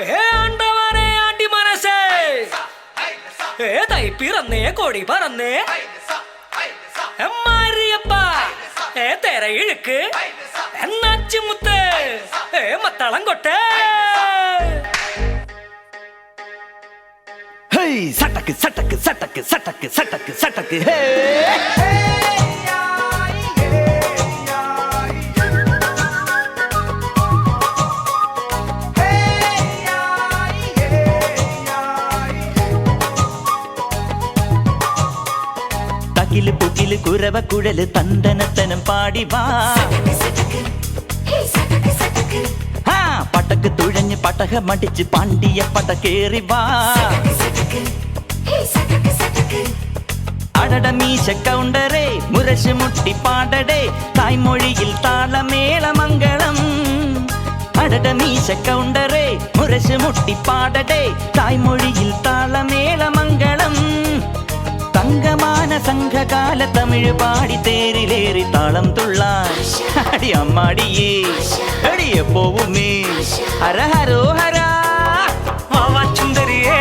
ഏ ആണ്ടവനെ ആണ്ടി മനസ്സേ ഏ തൈ പിറന്നേ കൊടി പറന്നേ. മാരിയപ്പ ഏ തെര ഇഴുക്ക്. എന്നാച്ചുമുത്ത് ഏ മത്തളം കൊട്ടേ. സട്ടക്ക് സട്ടക്ക് സട്ടക്ക് സട്ടക്ക് സട്ടക്ക് സട്ടക്ക് ഹേ. ஹே தகிலு புகிலு குரவ குழலு தந்தனத்தனம் பாடி வா. ஆ, பட்டக்கு துழஞ்சு பட்டக மடிச்சு பாண்டிய பட்டக்கேறி வா. அடட மீச கவுண்டரே முரசு முட்டி பாடடே தாய்மொழியில் தாள மேல மங்களம். அடட மீச கவுண்டரே முரசு முட்டி பாடடே தாய்மொழியில் தாள மேல மங்களம். ഗാന സംഘകാല തമിഴ് പാടി തേരിലേറി താളം തുള്ളാൻ. അടി അമ്മാടിയേ അടി എപ്പോവുമേ ഹര ഹരോ ഹര. വാവാച്ചുന്തരിയേ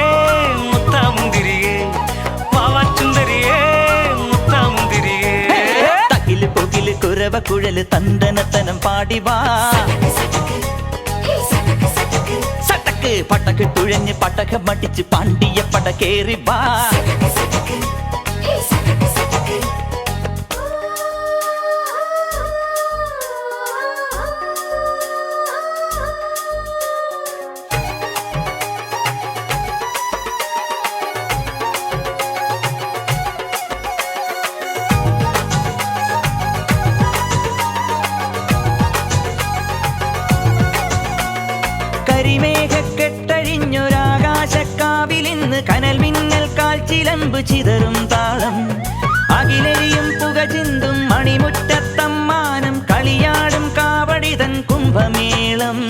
കുഴൽ തന്തനത്തനം പാടിവാ പടക്ക് തുഴഞ്ഞ് പടക മടിച്ച് പാണ്ടിയ പടകേറി വാ. சிலம்பு சிதறும் தாளம். அகிலெறியும் புகச்சிந்தும் மணிமுட்டத்தம்மானம் களியாடும் காவடி தன் கும்பமேளம்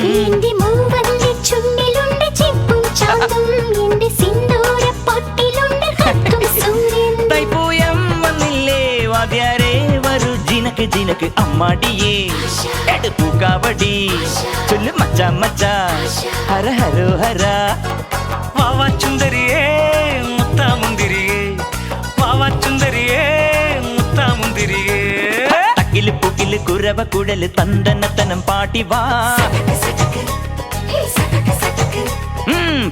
ஜினக்கு ஜினக்கு அம்மாடியே. எடு பூக்காவடி சொல்லு மச்சா மச்சா. ஹர ஹரோ ஹரா. உறவ குடலு தந்தனத்தனம் பாட்டி வா.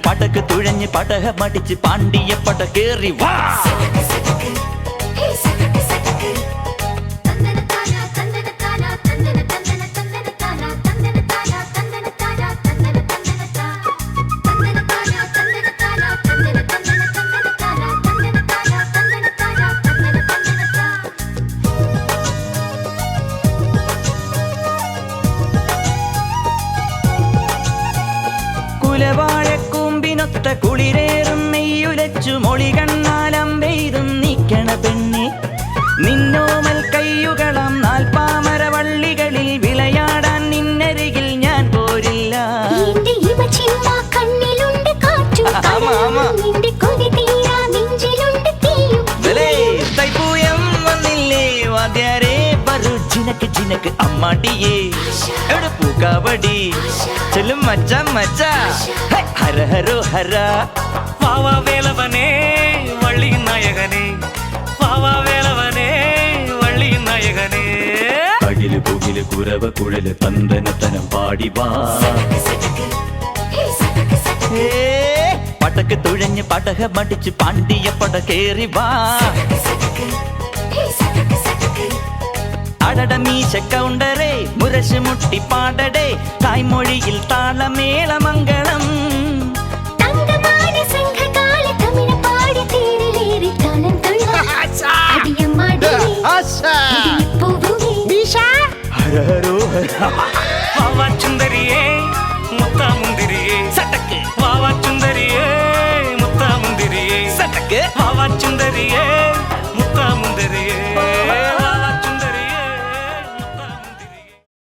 படக்கு துழஞ்சு படக மடிச்சு பாண்டிய படக்கேறி வா. കുലവാഴക്കൂമ്പിനൊത്ത കുളിരേറും നെയ്യുലച്ചു മൊളി കണ്ണാലം വെയ്തും നീക്കണ പെണ്ണി. നിന്നോമൽ കയ്യുകളം നാൽപ്പാമര വള്ളികളിൽ ജിനക്ക് ജിനക്ക് അമ്മാടിയേ എവിടെ പൂക്കാവടി ചെല്ലും മച്ച മച്ച ഹേ, ഹര ഹരോ ഹര വാവാ വേലവനേ വള്ളി നായകനേ വാവാ വേലവനേ വള്ളി നായകനേ അകില് പുകില് കുരവ കുഴല് തന്തനത്തനം പാടി വാ ഏ, പടക്ക് തുഴഞ്ഞ് പടക മടിച്ച് പാണ്ടിയ പട കേറി വാ கவுண்டரே முரசு முட்டி பாடடே தாய்மொழியில் தாள மேல மங்களம் வாவா சுந்தரியே முத்தா முந்திரியே. சட்டக்கு. வாவா சுந்தரியே முத்தா முந்திரியே. சட்டக்கு. வாவா சுந்தரியே.